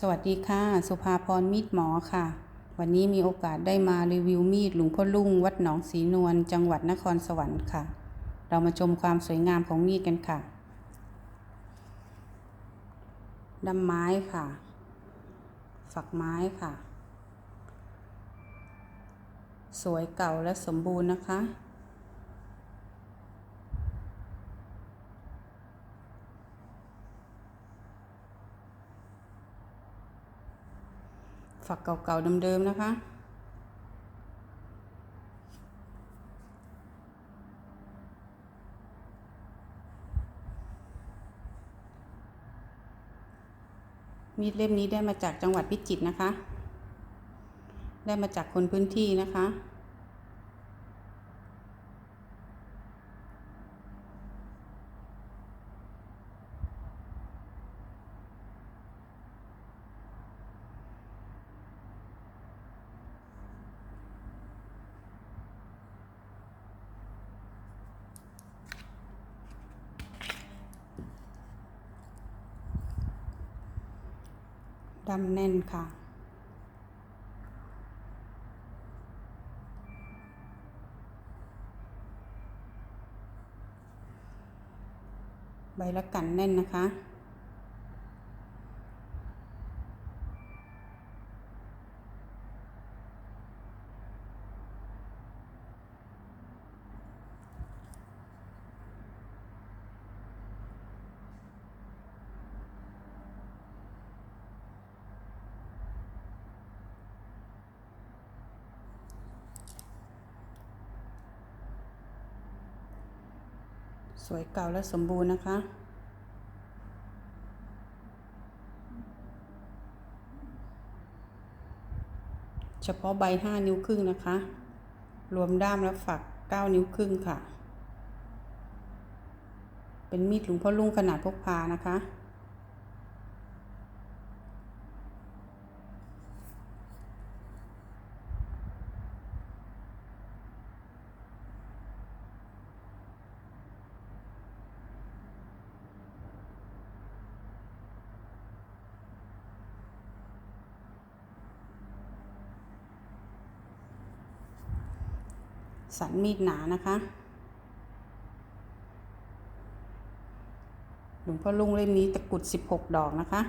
สวัสดีค่ะ สุภาพรมีดหมอค่ะ วันนี้มีโอกาสได้มารีวิวมีดหลวงพ่อลุ่ง วัดหนองสีนวลจังหวัดนครสวรรค์ค่ะ เรามาชมความสวยงามของมีดกันค่ะดำไม้ค่ะ ฝักไม้ค่ะ สวยเก่าและสมบูรณ์นะคะ ฝักเก่าๆเดิมๆนะคะ มีดเล่มนี้ได้มาจากจังหวัดพิจิตรนะคะ ได้มาจากคนพื้นที่นะคะ ดำแน่นค่ะ ใบละกันแน่นนะคะ สวยเก่าและสมบูรณ์นะคะ เฉพาะใบห้านิ้วครึ่งนะคะ รวมด้ามและฝักเก้านิ้วครึ่งค่ะ เป็นมีดหลวงพ่อลุงขนาดพกพานะคะ สันมีดหนานะคะหลวงพ่อลุงเล่มนี้ตะกรุดสิบหกดอกนะคะ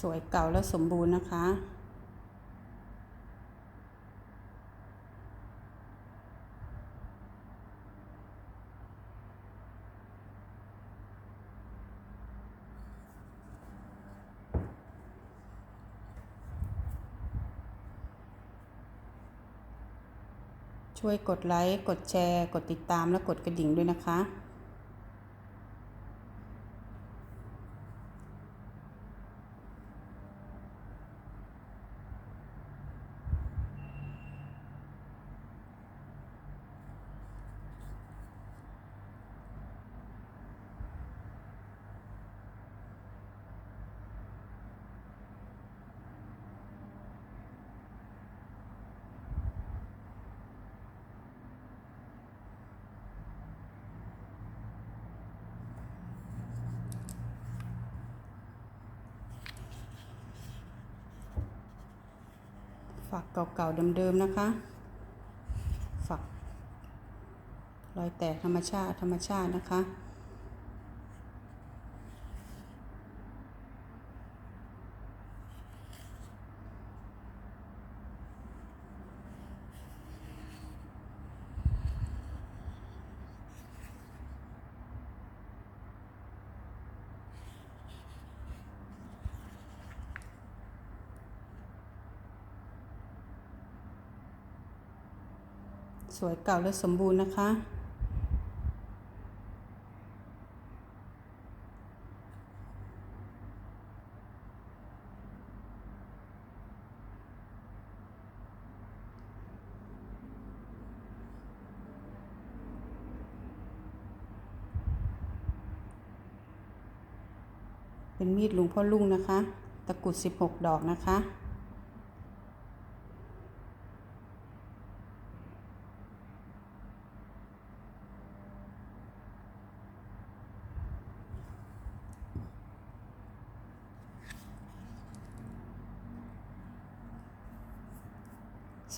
สวยเก่าและสมบูรณ์นะคะ ช่วยกดไลค์ กดแชร์ กดติดตามและกดกระดิ่งด้วยนะคะ ฝักเก่าๆเดิมๆนะคะ ฝักรอยแตกธรรมชาติธรรมชาตินะคะ สวยเก่าและสมบูรณ์นะคะ เป็นมีดหลวงพ่อลุงนะคะ ตะกรุด 16 ดอกนะคะ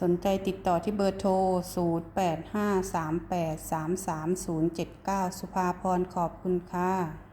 สนใจติดต่อที่เบอร์โทร 0853833079 สุภาพรขอบคุณค่ะ